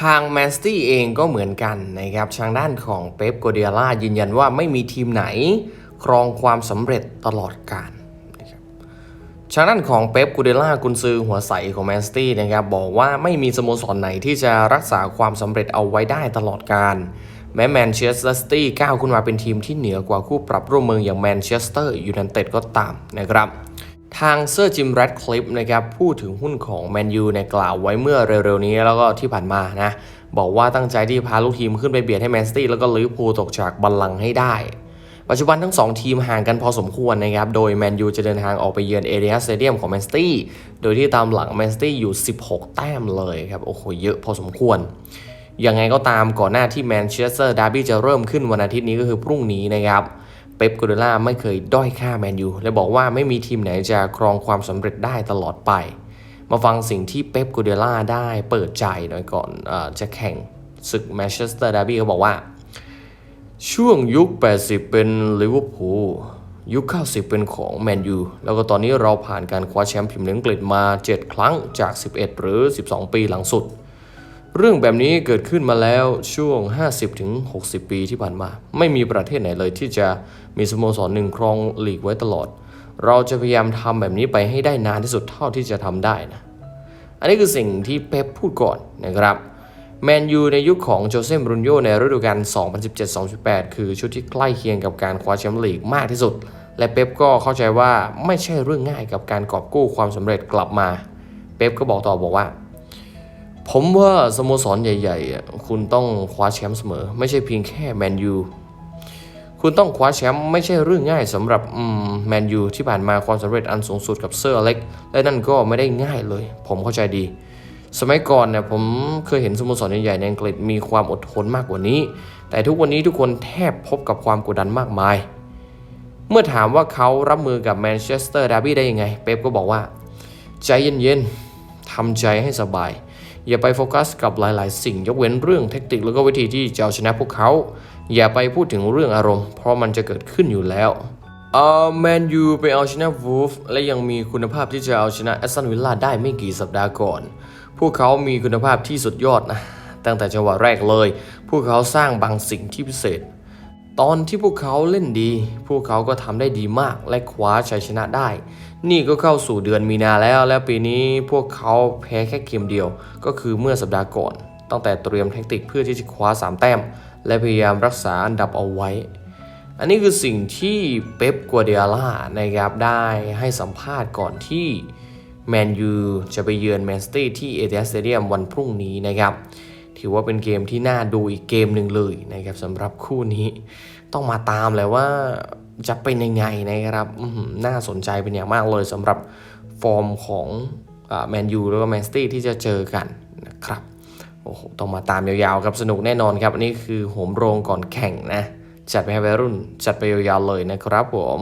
ทางแมนสตี้เองก็เหมือนกันนะครับทางด้านของเป๊ปโกเดียล่ายืนยันว่าไม่มีทีมไหน ครองความสำเร็จตลอดกาลนะครับทางด้านของเป๊ปโกเดล่ากุนซือหัวใสของแมนสตี้นะครับบอกว่าไม่มีสโมสรไหนที่จะรักษาความสำเร็จเอาไว้ได้ตลอดกาลแม้แมนเชสเตอร์ซิตี้ก้าวขึ้นมาเป็นทีมที่เหนือกว่าคู่ปรับร่วมเมืองอย่างแมนเชสเตอร์ยูไนเต็ดก็ตามนะครับ ทางเซอร์จิมแรดคลิปนะครับพูดถึงหุ้นของแมนยูในกล่าวไว้เมื่อเร็วๆนี้แล้วก็ที่ผ่านมานะ บอกว่าตั้งใจที่พาลูกทีมขึ้นไปเบียดให้แมนซิตี้แล้วก็ลิเวอร์พูลตกจากบัลลังก์ให้ได้ ปัจจุบันทั้ง 2 ทีมห่างกันพอสมควรนะครับ โดยแมนยูจะเดินทางออกไปเยือนเอเดียสเตเดียมของแมนซิตี้โดยที่ตามหลังแมนซิตี้อยู่ 16 แต้มเลยครับโอ้โหเยอะพอสมควรยังไงก็ตามก่อนหน้าที่แมนเชสเตอร์ดาร์บี้จะเริ่มขึ้นวันอาทิตย์นี้ก็คือพรุ่งนี้นะครับ เป๊ปกูเดล่าไม่เคยด้อยค่าแมนยูและบอกว่าไม่มีทีมไหนจะครองความสำเร็จได้ตลอดไป มาฟังสิ่งที่เป๊ปกูเดล่าได้เปิดใจหน่อยก่อนอจะแข่งศึกแมนเชสเตอร์ดาร์บี้เขาบอกว่า ช่วงยุค 80 เป็นลิเวอร์พูลยุค 90 เป็นของแมนยูแล้วก็ตอนนี้เราผ่านการคว้าแชมป์พรีเมียร์ลีกอังกฤษมา 7 ครั้งจาก 11 หรือ 12 ปีหลังสุด เรื่องแบบนี้เกิดขึ้นมาแล้วช่วง 50-60 ปีที่ผ่านมา ไม่มีประเทศไหนเลยที่จะมีสโมสรหนึ่งครองลีกไว้ตลอด เราจะพยายามทำแบบนี้ไปให้ได้นานที่สุดเท่าที่จะทำได้นะ อันนี้คือสิ่งที่เป๊ปพูดก่อนนะครับแมนยูในยุคของโจเซ่มรุนโยในฤดูกาล 2017-2018 คือชุดที่ใกล้เคียงกับการคว้าแชมป์ลีกมากที่สุด และเป๊ปก็เข้าใจว่าไม่ใช่เรื่องง่ายกับการกอบกู้ความสำเร็จกลับมา เป๊ปก็บอกต่อบอกว่า ผมว่าสโมสรใหญ่ๆ คุณต้องคว้าแชมป์เสมอ ไม่ใช่เพียงแค่แมนยู คุณต้องคว้าแชมป์ไม่ใช่เรื่องง่ายสำหรับแมนยูที่ผ่านมาความสำเร็จอันสูงสุดกับเซอร์อเล็กและนั่นก็ไม่ได้ง่ายเลย ผมเข้าใจดี สมัยก่อนเนี่ยผมเคยเห็นสโมสรใหญ่ๆในอังกฤษมีความอดทนมากกว่านี้ แต่ทุกวันนี้ทุกคนแทบพบกับความกดดันมากมาย เมื่อถามว่าเขารับมือกับแมนเชสเตอร์ดาร์บี้ได้ยังไง เป๊ปก็บอกว่า ใจเย็นๆทำใจให้สบาย อย่าไปโฟกัสกับหลาย ๆ สิ่งยกเว้นเรื่องเทคนิคแล้วก็วิธีที่จะเอาชนะพวกเขา อย่าไปพูดถึงเรื่องอารมณ์ เพราะมันจะเกิดขึ้นอยู่แล้วเออแมนยูไปเอาชนะวูฟและยังมีคุณภาพที่จะเอาชนะแอสตันวิลล่าได้ไม่กี่สัปดาห์ก่อน พวกเขามีคุณภาพที่สุดยอดนะ ตั้งแต่จังหวะแรกเลย พวกเขาสร้างบางสิ่งที่พิเศษ ตอนที่พวกเขาเล่นดี พวกเขาก็ทำได้ดีมากและคว้าชัยชนะได้ นี่ก็เข้าสู่เดือนมีนาแล้ว และปีนี้พวกเขาแพ้แค่เกมเดียว ก็คือเมื่อสัปดาห์ก่อน ตั้งแต่เตรียมแทคติกเพื่อที่จะคว้า 3 แต้ม และพยายามรักษาอันดับเอาไว้ อันนี้คือสิ่งที่เป๊ปกัวเดียล่านะครับได้ให้สัมภาษณ์ก่อนที่แมนยูจะไปเยือนแมนสตี้ที่เอเ a สเตเดียมวันพรุ่งนี้นะครับ ถือว่าเป็นเกมที่น่าดูอีกเกมหนึ่งเลยนะครับสำหรับคู่นี้ต้องมาตามเลยว่าจะเป็นยังไงนะครับน่าสนใจเป็นอย่างมากเลยสำหรับฟอร์มของแมนยูแล้วก็แมนสตี้ที่จะเจอกันนะครับโอ้โหต้องมาตามยาวๆครับสนุกแน่นอนครับ อันนี้คือโหมโรงก่อนแข่งนะ จัดไปให้วัยรุ่น จัดไปยาวๆเลยนะครับผม